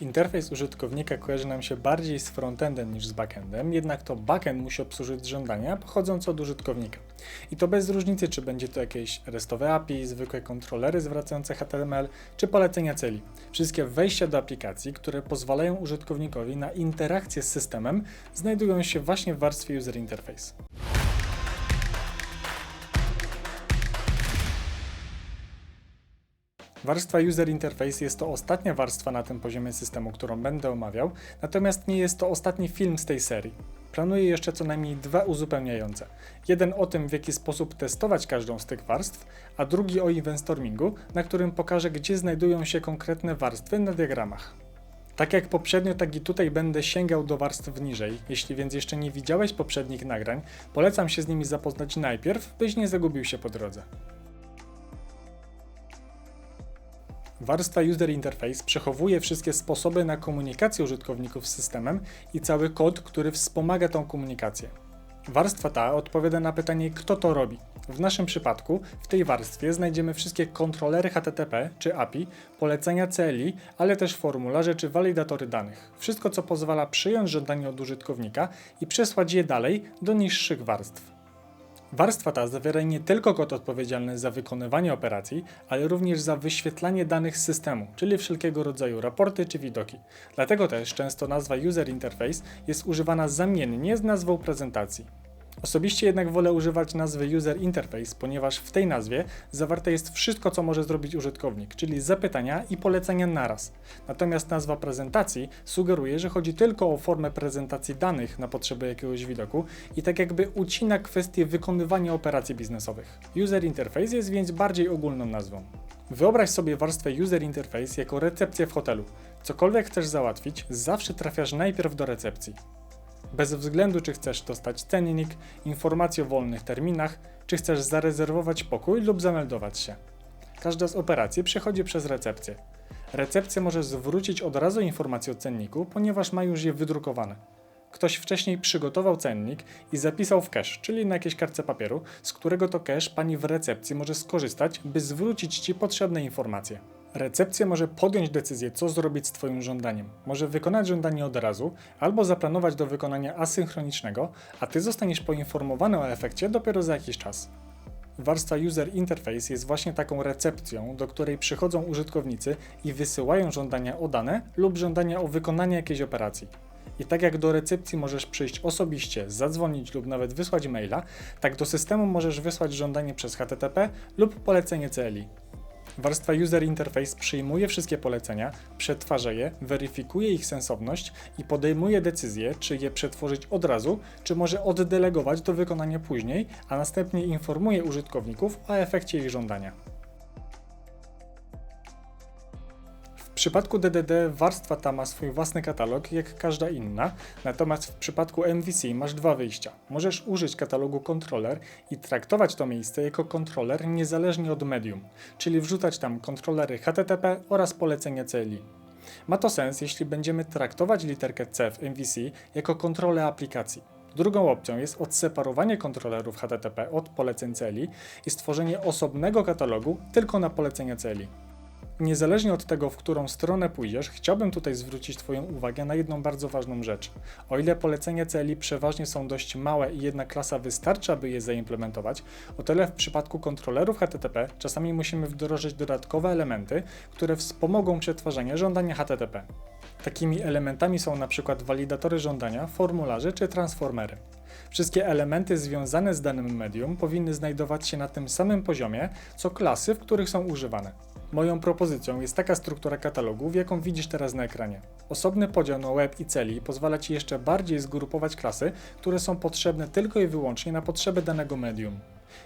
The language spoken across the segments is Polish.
Interfejs użytkownika kojarzy nam się bardziej z frontendem niż z backendem, jednak to backend musi obsłużyć żądania pochodzące od użytkownika. I to bez różnicy, czy będzie to jakieś restowe API, zwykłe kontrolery zwracające HTML, czy polecenia celi. Wszystkie wejścia do aplikacji, które pozwalają użytkownikowi na interakcję z systemem, znajdują się właśnie w warstwie User Interface. Warstwa User Interface jest to ostatnia warstwa na tym poziomie systemu, którą będę omawiał, natomiast nie jest to ostatni film z tej serii. Planuję jeszcze co najmniej dwa uzupełniające. Jeden o tym, w jaki sposób testować każdą z tych warstw, a drugi o event stormingu, na którym pokażę, gdzie znajdują się konkretne warstwy na diagramach. Tak jak poprzednio, tak i tutaj będę sięgał do warstw niżej. Jeśli więc jeszcze nie widziałeś poprzednich nagrań, polecam się z nimi zapoznać najpierw, byś nie zagubił się po drodze. Warstwa User Interface przechowuje wszystkie sposoby na komunikację użytkowników z systemem i cały kod, który wspomaga tą komunikację. Warstwa ta odpowiada na pytanie, kto to robi. W naszym przypadku w tej warstwie znajdziemy wszystkie kontrolery HTTP czy API, polecenia CLI, ale też formularze czy walidatory danych. Wszystko, co pozwala przyjąć żądanie od użytkownika i przesłać je dalej do niższych warstw. Warstwa ta zawiera nie tylko kod odpowiedzialny za wykonywanie operacji, ale również za wyświetlanie danych z systemu, czyli wszelkiego rodzaju raporty czy widoki. Dlatego też często nazwa User Interface jest używana zamiennie z nazwą prezentacji. Osobiście jednak wolę używać nazwy User Interface, ponieważ w tej nazwie zawarte jest wszystko, co może zrobić użytkownik, czyli zapytania i polecenia naraz. Natomiast nazwa prezentacji sugeruje, że chodzi tylko o formę prezentacji danych na potrzeby jakiegoś widoku i tak jakby ucina kwestię wykonywania operacji biznesowych. User Interface jest więc bardziej ogólną nazwą. Wyobraź sobie warstwę User Interface jako recepcję w hotelu. Cokolwiek chcesz załatwić, zawsze trafiasz najpierw do recepcji. Bez względu, czy chcesz dostać cennik, informacje o wolnych terminach, czy chcesz zarezerwować pokój lub zameldować się. Każda z operacji przechodzi przez recepcję. Recepcja może zwrócić od razu informację o cenniku, ponieważ ma już je wydrukowane. Ktoś wcześniej przygotował cennik i zapisał w cache, czyli na jakiejś kartce papieru, z którego to cache pani w recepcji może skorzystać, by zwrócić ci potrzebne informacje. Recepcja może podjąć decyzję, co zrobić z Twoim żądaniem. Może wykonać żądanie od razu, albo zaplanować do wykonania asynchronicznego, a Ty zostaniesz poinformowany o efekcie dopiero za jakiś czas. Warstwa User Interface jest właśnie taką recepcją, do której przychodzą użytkownicy i wysyłają żądania o dane lub żądania o wykonanie jakiejś operacji. I tak jak do recepcji możesz przyjść osobiście, zadzwonić lub nawet wysłać maila, tak do systemu możesz wysłać żądanie przez HTTP lub polecenie CLI. Warstwa User Interface przyjmuje wszystkie polecenia, przetwarza je, weryfikuje ich sensowność i podejmuje decyzję, czy je przetworzyć od razu, czy może oddelegować do wykonania później, a następnie informuje użytkowników o efekcie ich żądania. Przypadku DDD warstwa ta ma swój własny katalog, jak każda inna, natomiast w przypadku MVC masz dwa wyjścia. Możesz użyć katalogu controller i traktować to miejsce jako kontroler niezależnie od medium, czyli wrzucać tam kontrolery HTTP oraz polecenia CLI. Ma to sens, jeśli będziemy traktować literkę C w MVC jako kontrolę aplikacji. Drugą opcją jest odseparowanie kontrolerów HTTP od poleceń CLI i stworzenie osobnego katalogu tylko na polecenia CLI. Niezależnie od tego, w którą stronę pójdziesz, chciałbym tutaj zwrócić Twoją uwagę na jedną bardzo ważną rzecz. O ile polecenia CLI przeważnie są dość małe i jedna klasa wystarczy, aby je zaimplementować, o tyle w przypadku kontrolerów HTTP czasami musimy wdrożyć dodatkowe elementy, które wspomogą przetwarzanie żądania HTTP. Takimi elementami są przykład walidatory żądania, formularze czy transformery. Wszystkie elementy związane z danym medium powinny znajdować się na tym samym poziomie, co klasy, w których są używane. Moją propozycją jest taka struktura katalogów, jaką widzisz teraz na ekranie. Osobny podział na web i celi pozwala Ci jeszcze bardziej zgrupować klasy, które są potrzebne tylko i wyłącznie na potrzeby danego medium.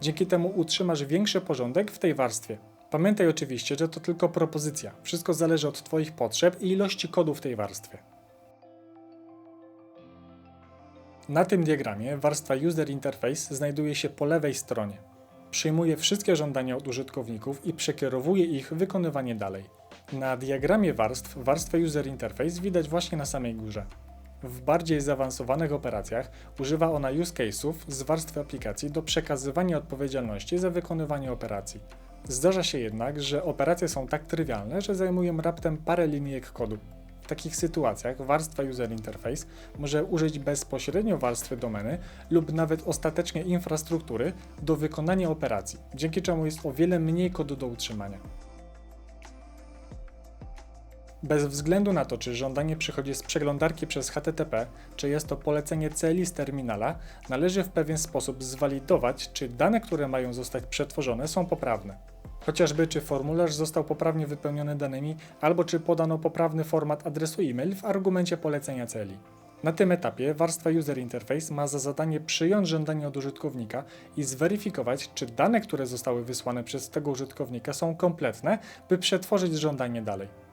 Dzięki temu utrzymasz większy porządek w tej warstwie. Pamiętaj oczywiście, że to tylko propozycja. Wszystko zależy od Twoich potrzeb i ilości kodu w tej warstwie. Na tym diagramie warstwa User Interface znajduje się po lewej stronie. Przyjmuje wszystkie żądania od użytkowników i przekierowuje ich wykonywanie dalej. Na diagramie warstw warstwę User Interface widać właśnie na samej górze. W bardziej zaawansowanych operacjach używa ona use case'ów z warstwy aplikacji do przekazywania odpowiedzialności za wykonywanie operacji. Zdarza się jednak, że operacje są tak trywialne, że zajmują raptem parę linijek kodu. W takich sytuacjach warstwa User Interface może użyć bezpośrednio warstwy domeny lub nawet ostatecznie infrastruktury do wykonania operacji, dzięki czemu jest o wiele mniej kodu do utrzymania. Bez względu na to, czy żądanie przychodzi z przeglądarki przez HTTP, czy jest to polecenie CLI z terminala, należy w pewien sposób zwalidować, czy dane, które mają zostać przetworzone, są poprawne. Chociażby czy formularz został poprawnie wypełniony danymi, albo czy podano poprawny format adresu e-mail w argumencie polecenia CLI. Na tym etapie warstwa User Interface ma za zadanie przyjąć żądanie od użytkownika i zweryfikować, czy dane, które zostały wysłane przez tego użytkownika są kompletne, by przetworzyć żądanie dalej.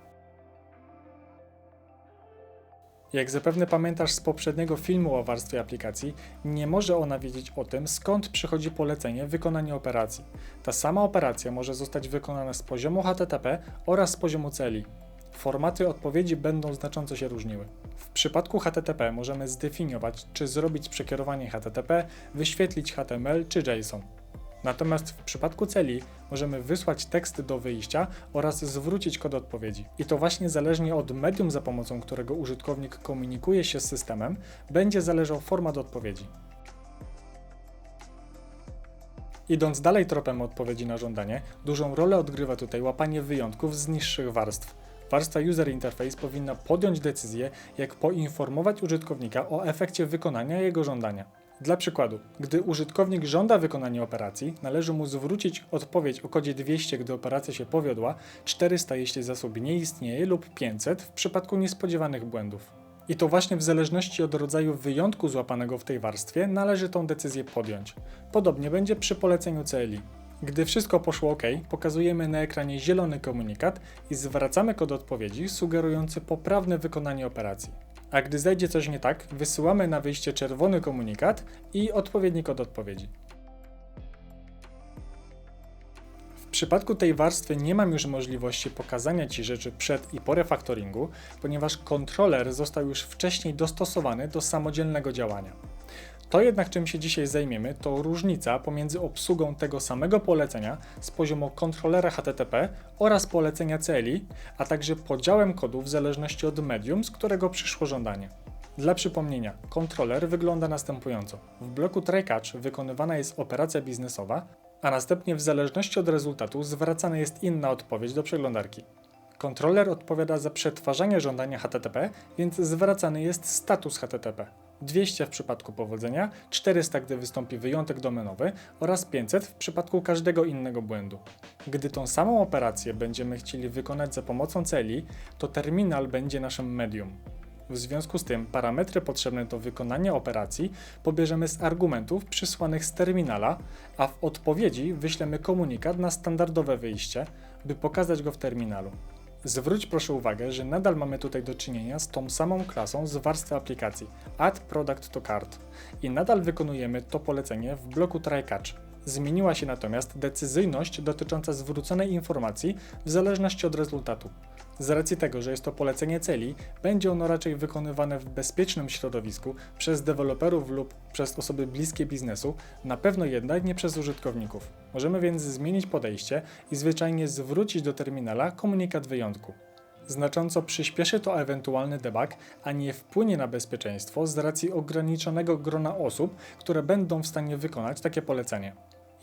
Jak zapewne pamiętasz z poprzedniego filmu o warstwie aplikacji, nie może ona wiedzieć o tym, skąd przychodzi polecenie wykonania operacji. Ta sama operacja może zostać wykonana z poziomu HTTP oraz z poziomu CLI. Formaty odpowiedzi będą znacząco się różniły. W przypadku HTTP możemy zdefiniować, czy zrobić przekierowanie HTTP, wyświetlić HTML czy JSON. Natomiast w przypadku celi możemy wysłać tekst do wyjścia oraz zwrócić kod odpowiedzi. I to właśnie zależnie od medium, za pomocą którego użytkownik komunikuje się z systemem, będzie zależał format odpowiedzi. Idąc dalej tropem odpowiedzi na żądanie, dużą rolę odgrywa tutaj łapanie wyjątków z niższych warstw. Warstwa User Interface powinna podjąć decyzję, jak poinformować użytkownika o efekcie wykonania jego żądania. Dla przykładu, gdy użytkownik żąda wykonania operacji, należy mu zwrócić odpowiedź o kodzie 200, gdy operacja się powiodła, 400 jeśli zasób nie istnieje lub 500 w przypadku niespodziewanych błędów. I to właśnie w zależności od rodzaju wyjątku złapanego w tej warstwie należy tą decyzję podjąć. Podobnie będzie przy poleceniu CLI. Gdy wszystko poszło ok, pokazujemy na ekranie zielony komunikat i zwracamy kod odpowiedzi sugerujący poprawne wykonanie operacji a gdy zajdzie coś nie tak, wysyłamy na wyjście czerwony komunikat i odpowiedni kod odpowiedzi. W przypadku tej warstwy nie mam już możliwości pokazania Ci rzeczy przed i po refaktoringu, ponieważ kontroler został już wcześniej dostosowany do samodzielnego działania. To jednak, czym się dzisiaj zajmiemy, to różnica pomiędzy obsługą tego samego polecenia z poziomu kontrolera HTTP oraz polecenia CLI, a także podziałem kodu w zależności od medium, z którego przyszło żądanie. Dla przypomnienia, kontroler wygląda następująco. W bloku try-catch wykonywana jest operacja biznesowa, a następnie w zależności od rezultatu zwracana jest inna odpowiedź do przeglądarki. Kontroler odpowiada za przetwarzanie żądania HTTP, więc zwracany jest status HTTP. 200 w przypadku powodzenia, 400 gdy wystąpi wyjątek domenowy oraz 500 w przypadku każdego innego błędu. Gdy tą samą operację będziemy chcieli wykonać za pomocą celi, to terminal będzie naszym medium. W związku z tym parametry potrzebne do wykonania operacji pobierzemy z argumentów przysłanych z terminala, a w odpowiedzi wyślemy komunikat na standardowe wyjście, by pokazać go w terminalu. Zwróć proszę uwagę, że nadal mamy tutaj do czynienia z tą samą klasą z warstwy aplikacji Add Product to Cart i nadal wykonujemy to polecenie w bloku try-catch. Zmieniła się natomiast decyzyjność dotycząca zwróconej informacji w zależności od rezultatu. Z racji tego, że jest to polecenie celi, będzie ono raczej wykonywane w bezpiecznym środowisku przez deweloperów lub przez osoby bliskie biznesu, na pewno jednak nie przez użytkowników. Możemy więc zmienić podejście i zwyczajnie zwrócić do terminala komunikat wyjątku. Znacząco przyspieszy to ewentualny debug, a nie wpłynie na bezpieczeństwo z racji ograniczonego grona osób, które będą w stanie wykonać takie polecenie.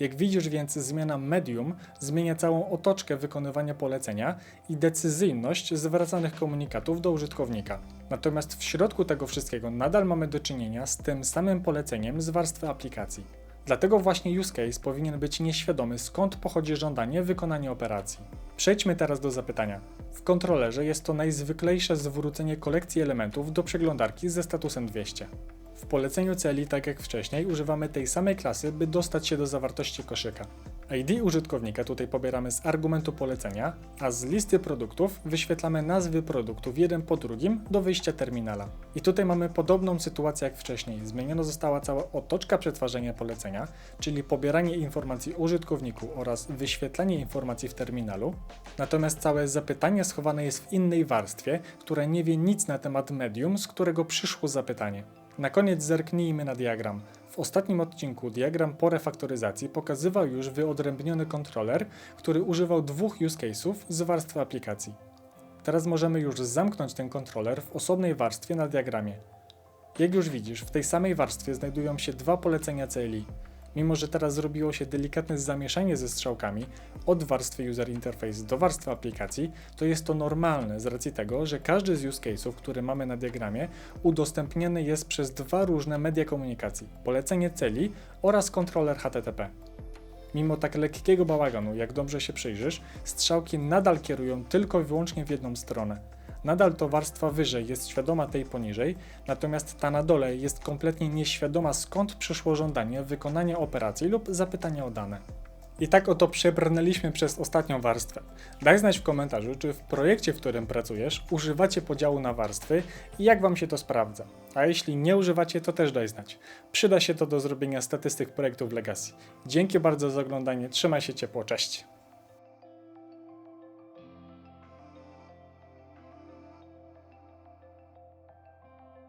Jak widzisz więc zmiana medium zmienia całą otoczkę wykonywania polecenia i decyzyjność zwracanych komunikatów do użytkownika. Natomiast w środku tego wszystkiego nadal mamy do czynienia z tym samym poleceniem z warstwy aplikacji. Dlatego właśnie use case powinien być nieświadomy skąd pochodzi żądanie wykonania operacji. Przejdźmy teraz do zapytania. W kontrolerze jest to najzwyklejsze zwrócenie kolekcji elementów do przeglądarki ze statusem 200. W poleceniu celi, tak jak wcześniej, używamy tej samej klasy, by dostać się do zawartości koszyka. ID użytkownika tutaj pobieramy z argumentu polecenia, a z listy produktów wyświetlamy nazwy produktów jeden po drugim do wyjścia terminala. I tutaj mamy podobną sytuację jak wcześniej. Zmieniona została cała otoczka przetwarzania polecenia, czyli pobieranie informacji użytkowniku oraz wyświetlanie informacji w terminalu. Natomiast całe zapytanie schowane jest w innej warstwie, która nie wie nic na temat medium, z którego przyszło zapytanie. Na koniec zerknijmy na diagram. W ostatnim odcinku diagram po refaktoryzacji pokazywał już wyodrębniony kontroler, który używał dwóch use case'ów z warstwy aplikacji. Teraz możemy już zamknąć ten kontroler w osobnej warstwie na diagramie. Jak już widzisz, w tej samej warstwie znajdują się dwa polecenia CLI. Mimo, że teraz zrobiło się delikatne zamieszanie ze strzałkami od warstwy User Interface do warstwy aplikacji, to jest to normalne z racji tego, że każdy z use case'ów, który mamy na diagramie, udostępniony jest przez dwa różne media komunikacji: polecenie CLI oraz kontroler HTTP. Mimo tak lekkiego bałaganu, jak dobrze się przyjrzysz, strzałki nadal kierują tylko i wyłącznie w jedną stronę. Nadal to warstwa wyżej jest świadoma tej poniżej, natomiast ta na dole jest kompletnie nieświadoma skąd przyszło żądanie wykonania operacji lub zapytania o dane. I tak oto przebrnęliśmy przez ostatnią warstwę. Daj znać w komentarzu, czy w projekcie, w którym pracujesz, używacie podziału na warstwy i jak Wam się to sprawdza. A jeśli nie używacie, to też daj znać. Przyda się to do zrobienia statystyk projektów Legacy. Dzięki bardzo za oglądanie, trzymaj się ciepło, cześć!